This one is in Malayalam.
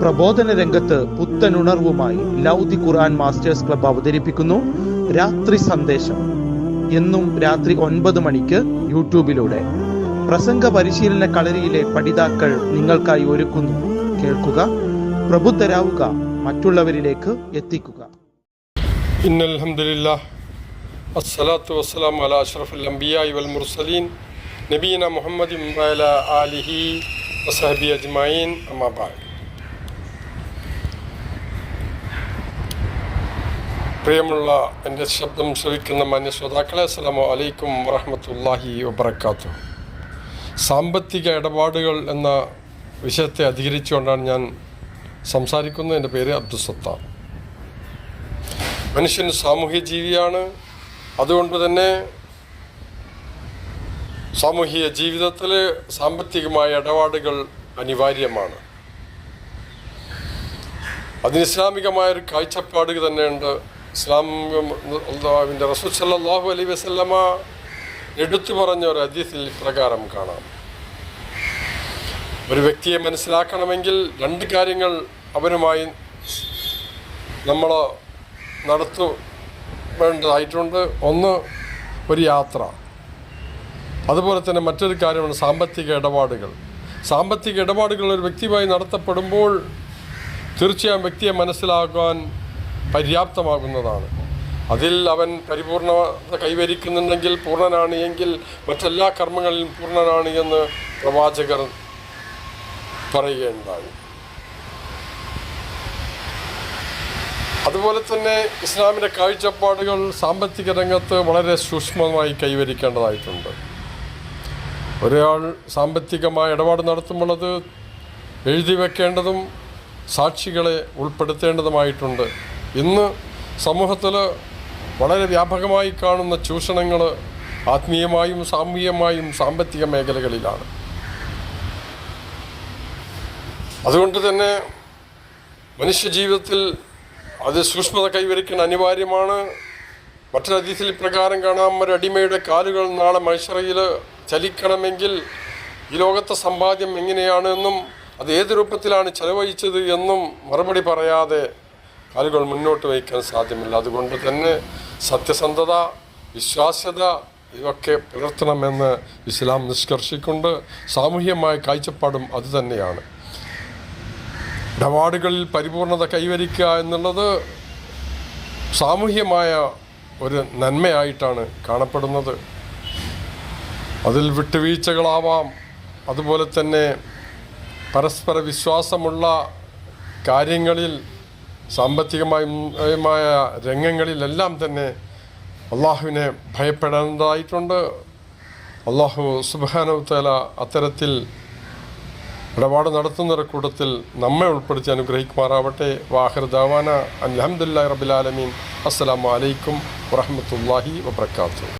പ്രബോധന രംഗത്ത് പുത്തനുണർവുമായി ലൗദി ഖുർആൻ മാസ്റ്റേഴ്സ് ക്ലബ് അവതരിപ്പിക്കുന്നു. രാത്രി സന്ദേശം. എന്നും രാത്രി ഒൻപത് മണിക്ക് യൂട്യൂബിലൂടെ. പ്രസംഗ പരിശീലന കളരിയിലെ പഠിതാക്കൾ നിങ്ങൾക്കായി ഒരുക്കുന്നു. കേൾക്കുക പ്രബുദ്ധരാവുക മറ്റുള്ളവരിലേക്ക് എത്തിക്കുക. അസ്സലാത്തു വൽ മുർസലീൻ. നബീന മുഹമ്മദ് ആലിഹി വസഹബി അജ്മായിൻ അമ്മാബായ് പ്രിയമുള്ള എന്റെ ശബ്ദം ശ്രവിക്കുന്ന മാന്യ ശ്രോതാക്കളെ അസ്സലാമു അലൈക്കും വറഹമത്തല്ലാഹി വബർക്കാത്തു സാമ്പത്തിക ഇടപാടുകൾ എന്ന വിഷയത്തെ അധികരിച്ചുകൊണ്ടാണ് ഞാൻ സംസാരിക്കുന്നത്. എന്റെ പേര് അബ്ദുസത്താർ മനുഷ്യൻ സാമൂഹ്യ ജീവിയാണ്. അതുകൊണ്ട് തന്നെ സാമൂഹിക ജീവിതത്തിൽ സാമ്പത്തികമായ ഇടപാടുകൾ അനിവാര്യമാണ്. അതിന് ഇസ്ലാമികമായൊരു കാഴ്ചപ്പാട് തന്നെയുണ്ട്. ഇസ്ലാമിന്റെ റസൂൽ അലൈ അലൈഹി വസല്ലമ എടുത്തു പറഞ്ഞ ഒരു അതിഥി പ്രകാരം കാണാം. ഒരു വ്യക്തിയെ മനസ്സിലാക്കണമെങ്കിൽ രണ്ട് കാര്യങ്ങൾ അവനുമായി നമ്മൾ നടത്തു വേണ്ടതായിട്ടുണ്ട്. ഒന്ന് ഒരു യാത്ര. അതുപോലെ തന്നെ മറ്റൊരു കാര്യമാണ് സാമ്പത്തിക ഇടപാടുകൾ. സാമ്പത്തിക ഇടപാടുകൾ ഒരു വ്യക്തിയുമായി നടത്തപ്പെടുമ്പോൾ തീർച്ചയായും വ്യക്തിയെ മനസ്സിലാക്കാൻ പര്യാപ്തമാകുന്നതാണ്. അതിൽ അവൻ പരിപൂർണത കൈവരിക്കുന്നുണ്ടെങ്കിൽ പൂർണനാണ് എങ്കിൽ മറ്റെല്ലാ കർമ്മങ്ങളിലും പൂർണനാണ് എന്ന് പ്രവാചകർ പറയുകയുണ്ടായി. അതുപോലെ തന്നെ ഇസ്ലാമിന്റെ കാഴ്ചപ്പാടുകൾ സാമ്പത്തിക രംഗത്ത് വളരെ സൂക്ഷ്മമായി കൈവരിക്കേണ്ടതായിട്ടുണ്ട്. ഒരാൾ സാമ്പത്തികമായ ഇടപാട് നടത്തുമ്പോൾ അത് എഴുതി വെക്കേണ്ടതും സാക്ഷികളെ ഉൾപ്പെടുത്തേണ്ടതുമായിട്ടുണ്ട്. ഇന്ന് സമൂഹത്തിൽ വളരെ വ്യാപകമായി കാണുന്ന ചൂഷണങ്ങൾ ആത്മീയമായും സാമൂഹികമായും സാമ്പത്തിക മേഖലകളിലാണ്. അതുകൊണ്ട് തന്നെ മനുഷ്യജീവിതത്തിൽ അത് സൂക്ഷ്മത കൈവരിക്കാൻ അനിവാര്യമാണ്. മറ്റൊരു പ്രകാരം കാണാം ഒരു അടിമയുടെ കാലുകൾ നാളെ മനുഷ്യറയിൽ ചലിക്കണമെങ്കിൽ ഈ ലോകത്തെ സമ്പാദ്യം എങ്ങനെയാണെന്നും അത് ഏത് രൂപത്തിലാണ് ചെലവഴിച്ചത് എന്നും മറുപടി പറയാതെ കാലുകൾ മുന്നോട്ട് വയ്ക്കാൻ സാധ്യമില്ല. അതുകൊണ്ട് തന്നെ സത്യസന്ധത വിശ്വാസ്യത ഇതൊക്കെ പുലർത്തണമെന്ന് ഇസ്ലാം നിഷ്കർഷിക്കൊണ്ട് സാമൂഹ്യമായ കാഴ്ചപ്പാടും അതുതന്നെയാണ് ഇടപാടുകളിൽ പരിപൂർണത കൈവരിക്കുക എന്നുള്ളത് സാമൂഹ്യമായ ഒരു നന്മയായിട്ടാണ് കാണപ്പെടുന്നത്. അതിൽ വിട്ടുവീഴ്ചകളാവാം. അതുപോലെ തന്നെ പരസ്പര വിശ്വാസമുള്ള കാര്യങ്ങളിൽ സാമ്പത്തികമായ രംഗങ്ങളിലെല്ലാം തന്നെ അള്ളാഹുവിനെ ഭയപ്പെടേണ്ടതായിട്ടുണ്ട്. അള്ളാഹു സുബാനവത്തല അത്തരത്തിൽ ഇടപാട് നടത്തുന്നവരുടെ കൂട്ടത്തിൽ നമ്മെ ഉൾപ്പെടുത്തി അനുഗ്രഹിക്കുമാറാവട്ടെ. വാഹിർ ദാവാന അലഹമുല്ലാ റബിലാലമീൻ അസ്സലാമു അലൈക്കും വറഹമത്തല്ലാഹി വബർക്കാത്തു